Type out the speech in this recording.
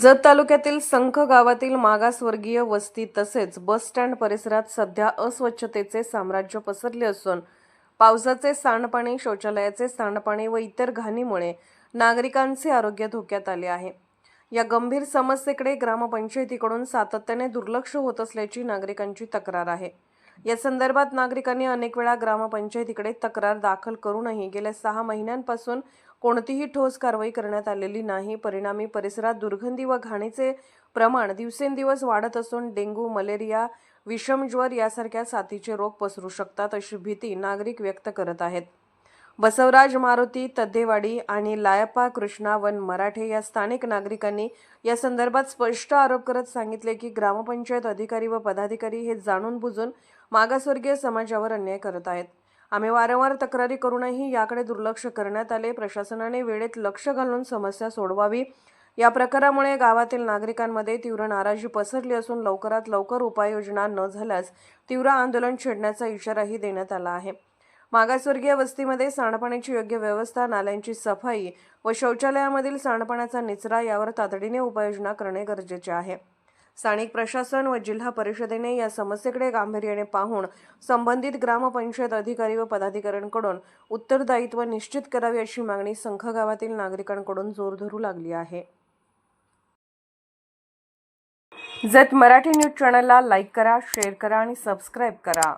जत तालुक्यातील संख गावातील मागासवर्गीय वस्ती तसेच बस स्टँड परिसरात सध्या अस्वच्छतेचे साम्राज्य पसरले असून पावसाचे सांडपाणी शौचालयाचे सांडपाणी व इतर घाणीमुळे नागरिकांचे आरोग्य धोक्यात आले आहे. या गंभीर समस्येकडे ग्रामपंचायतीकडून सातत्याने दुर्लक्ष होत असल्याची नागरिकांची तक्रार आहे. या संदर्भात नागरिकांनी अनेक वेळा ग्रामपंचायतीकडे तक्रार दाखल करूनही गेल्या सहा महिन्यांपासून कोणतीही ठोस कारवाई करण्यात आलेली नाही. परिणामी परिसरात दुर्गंधी व घाणीचे प्रमाण दिवसेंदिवस वाढत असून डेंग्यू मलेरिया विषमज्वर यासारख्या साथीचे रोग पसरू शकतात अशी भीती नागरिक व्यक्त करत आहेत. बसवराज मारुती तद्देवाडी आणि लायप्पा कृष्णा वन मराठे या स्थानिक नागरिकांनी या संदर्भात स्पष्ट आरोप करत सांगितले की ग्रामपंचायत अधिकारी व पदाधिकारी हे जाणून बुजून मागासवर्गीय समाजावर अन्याय करत आहेत. आम्ही वारंवार तक्रारी करूनही याकडे दुर्लक्ष करण्यात आले. प्रशासनाने वेळेत लक्ष घालून समस्या सोडवावी. या प्रकारामुळे गावातील नागरिकांमध्ये तीव्र नाराजी पसरली असून लवकरात लवकर उपाययोजना न झाल्यास तीव्र आंदोलन छेडण्याचा इशाराही देण्यात आला आहे. मागासवर्गीय वस्तीमध्ये सांडपाण्याची योग्य व्यवस्था नाल्यांची सफाई व शौचालयामधील सांडपाण्याचा निचरा यावर तातडीने उपाययोजना करणे गरजेचे आहे. स्थानिक प्रशासन व जिल्हा परिषदेने या समस्येकडे गांभीर्याने पाहून संबंधित ग्रामपंचायत अधिकारी व पदाधिकाऱ्यांकडून उत्तरदायित्व निश्चित करावे अशी मागणी संख गावातील नागरिकांकडून जोर धरू लागली आहे. जत मराठी न्यूज चॅनलला लाईक करा शेअर करा आणि सबस्क्राईब करा.